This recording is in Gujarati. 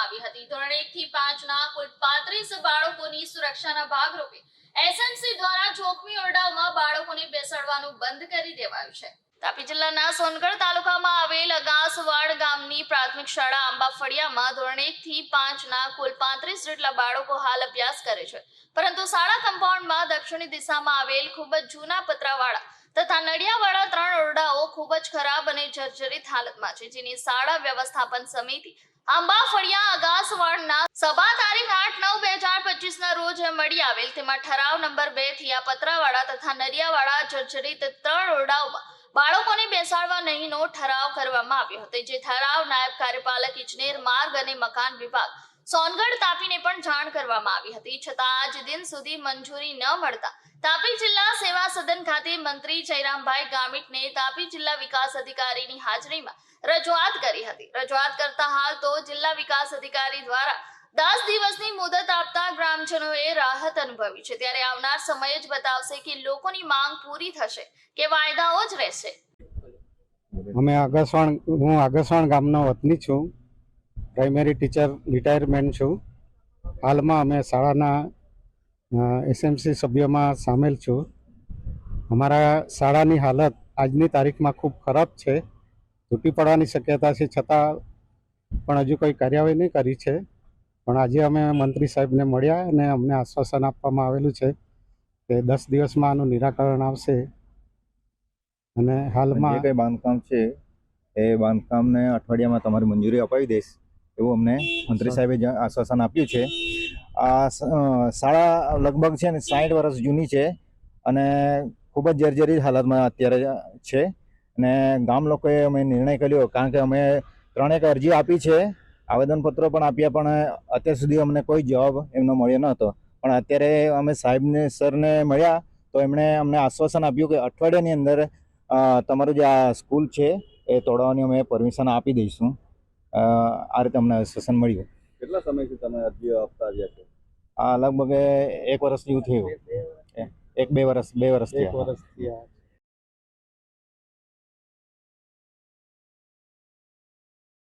આવી હતી. ધોરણ એક થી પાંચના કુલ પાંત્રીસ બાળકોની સુરક્ષાના ભાગરૂપે એસએમસી દ્વારા જોખમી ઓરડાઓમાં બાળકોને બેસાડવાનું બંધ કરી દેવાયું છે. તાપી જિલ્લાના સોનગઢ તાલુકામાં આવેલ અગાસવાડ ગામની પ્રાથમિક શાળા આંબા ફળિયામાં ધોરણ એક થી પાંચના કુલ પાંત્રીસ જેટલા બાળકો હાલ અભ્યાસ કરે છે. પરંતુ શાળા કમ્પાઉન્ડમાં દક્ષિણી દિશામાં આવેલ ખૂબ જ જૂના પતરાવાળા તથા નડિયાવાળા જ ખરાબ અને જર્જરિત હાલતમાં છે, જેની શાળા વ્યવસ્થાપન સમિતિ આંબા ફળિયા અગાસવાડના સભા તારીખ આઠ નવ બે હજાર પચીસ ના રોજ મળી આવેલ. તેમાં ઠરાવ નંબર બેથી આ પતરાવાળા તથા નરિયાવાડા જર્જરિત ત્રણ ઓરડાઓમાં બાળકોને બેસાડવા નહીંનો ઠરાવ કરવામાં આવ્યો હતો. જે ઠરાવ નાયબ કાર્યપાલક ઇજનેર માર્ગ અને મકાન વિભાગ સોનગઢ તાપીને પણ જાણ કરવામાં આવી હતી. છતાં આજ દિન સુધી મંજૂરી ન મળતા તાપી જિલ્લા સેવા સદન ખાતે મંત્રી જયરામભાઈ ગામિતને તાપી જિલ્લા વિકાસ અધિકારીની હાજરીમાં રજૂઆત કરી હતી. રજૂઆત કરતા હાલ તો જિલ્લા વિકાસ અધિકારી દ્વારા દસ દિવસની મુદત આપતા ગ્રામજનોએ રાહત અનુભવી છે. ત્યારે આવનાર સમય જ બતાવશે કે લોકોની માંગ પૂરી થશે કે વાયદાઓ જ રહેશે. અમે આગસવાણ, હું આગસવાણ ગામનો વતની છું. પ્રાઇમરી ટીચર રિટાયરમેન્ટ છું. હાલમાં અમે શાળાના એસએમસી સભ્યમાં સામેલ છું. અમારા શાળાની હાલત આજની તારીખમાં ખૂબ ખરાબ છે. તૂટી પડવાની શક્યતા છે છતાં પણ હજુ કોઈ કાર્યવાહી નહીં કરી છે. પણ આજે અમે મંત્રી સાહેબને મળ્યા અને અમને આશ્વાસન આપવામાં આવેલું છે કે દસ દિવસમાં આનું નિરાકરણ આવશે. અને જે હાલમાં કંઈ બાંધકામ છે એ બાંધકામને અઠવાડિયામાં તમારી મંજૂરી અપાવી દઈશ. એવું અમને મંત્રી સાહેબે આશ્વાસન આપ્યું છે. આ શાળા લગભગ છે ને સાઠ વર્ષ જૂની છે અને ખૂબ જ જર્જરિત હાલતમાં અત્યારે છે અને ગામ લોકોએ અમે નિર્ણય કર્યો કારણ કે અમે ત્રણેક અરજી આપી છે. આવેદનપત્રો પણ આપ્યા પણ અત્યાર સુધી અમને કોઈ જવાબ એમનો મળ્યો ન હતો. પણ અત્યારે અમે સાહેબને, સરને મળ્યા તો એમણે અમને આશ્વાસન આપ્યું કે અઠવાડિયાની અંદર તમારું જે આ સ્કૂલ છે એ તોડવાની અમે પરમિશન આપી દઈશું. આ રીતે અમને સેશન મળ્યું. કેટલા સમયથી તમે અરજીઓ આપતા આવ્યા છો? આ લગભગ એક વર્ષ. જેવું થયું એક બે વર્ષ બે વર્ષ એક થયા.